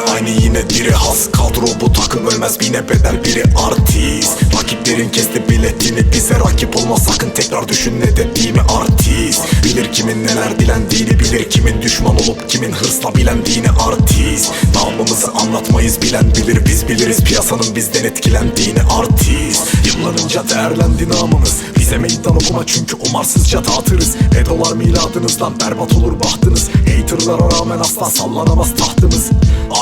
aynı yine diri. Has Kadro bu takım ölmez. Bine bedel biri artist. Rakiplerin kesti biletini. Bize rakip olma sakın tekrar düşün ne dediğimi artist. Bilir kimin neler dilendiğini bilir kimin düşman olup kimin hırsla bilendiğini artist Namımızı anlatmayız bilen bilir biz biliriz. Piyasanın bizden etkilendiğini artist. Yıllanınca değerlendi namımız. Bize meydan okuma çünkü umarsızca dağıtırız. Ne dolar miladınızdan berbat olur bahtınız. Haterlara rağmen asla sallanamaz tahtımız.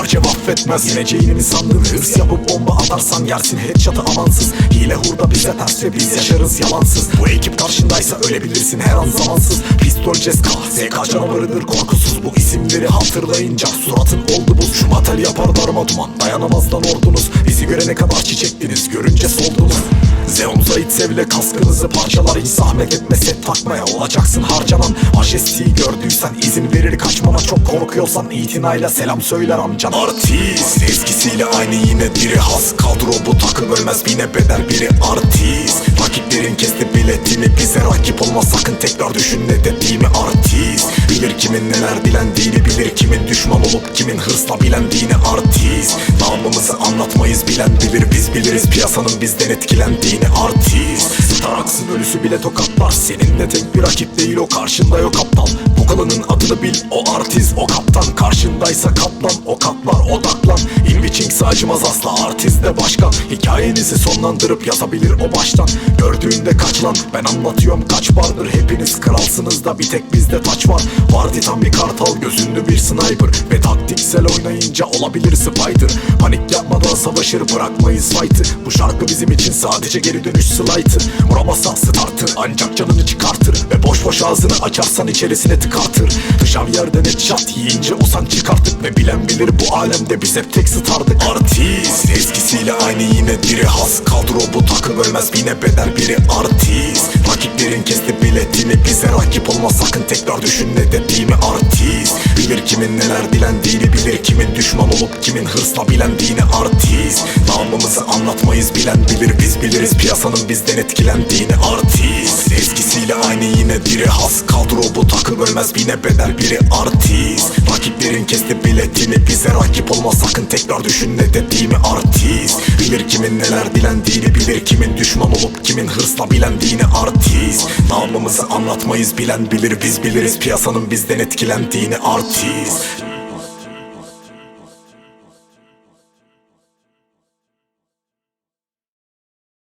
Arce affetmez yeneceğini mi sandın. Hırs yapıp bomba atarsan yersin headshot'ı amansız. Hile hurda bize ters ve biz yaşarız yalansız. Bu ekip karşındaysa ölebilirsin her an zamansız. Pistol ceska SK canavarıdır korkusuz. Bu isimleri hatırlayınca suratın oldu matel yapar darma duman. Dayanamazdan ordunuz. Bizi görene kadar çiçektiniz. Görünce soldunuz. Zeon Zayit sevle kaskınızı parçalar. Hiç zahmet etme set takmaya olacaksın harcanan. Majesti'yi gördüysen izin verir kaçmama Çok korkuyorsan itinayla selam söyler amcan. Artist. Eskisiyle aynı yine diri has. Kadro bu takım ölmez. Bine bedel biri artist. Rakiplerin kesti biletini bize rakip olma. Sakın tekrar düşün ne dediğimi artist Bilir kimin neler dilendiğini bilir kimin düşman olup kimin hırsla bilendiğini. Artist Namımızı anlatmayız bilen bilir biz biliriz. Piyasanın bizden etkilendiğini. Artist Starax'ın ölüsü bile tokatlar. Senin de tek bir rakip değil o karşında yok aptal. Bu kalının adını bil o artist o kaptan. Karşındaysa katlan o katlar odaklan. Inviching acımaz asla artist de başkan. Hikayenizi sonlandırıp yazabilir o baştan. Gördüğünde kaç lan? Ben anlatıyorum kaç bardır. Hepiniz kralsınız da bir tek bizde taç var. Vardı tam bir kartal gözünlü bir sniper. Ve taktiksel oynayınca olabilir spider Panik yapmadan savaşır bırakmayız fight'ı. Bu şarkı bizim için sadece geri dönüş slaytı. Vuramazsan startı ancak canını çıkartır. Ve boş boş ağzını açarsan içerisine tıkartır. Dışarı yerden headshot yiyince usan çıkarttık Ve bilen bilir bu alemde biz hep tek stardık. Artist eskisiyle aynı yine diri has. Kadro bu takım ölmez bine bedel biri artist. Rakiplerin kesti biletini bize rakip olma sakın tekrar düşün ne dediğimi artist Bilir kimin neler dilendiğini bilir kimin düşman olup kimin hırsla bilendiğini. Artist Namımızı anlatmayız bilen bilir biz biliriz. Piyasanın bizden etkilendiğini artist. Eskisiyle aynı yine diri has. Kadro bu takım ölmez bine bedel biri artist. Rakiplerin kesti biletini bize rakip olma sakın tekrar düşün ne dediğimi. Artist Bilir kimin neler dilendiğini bilir kimin düşman olup kimin hırsla bilendiğini artist. Namımızı anlatmayız bilen bilir biz biliriz. Piyasanın bizden etkilendiğini artist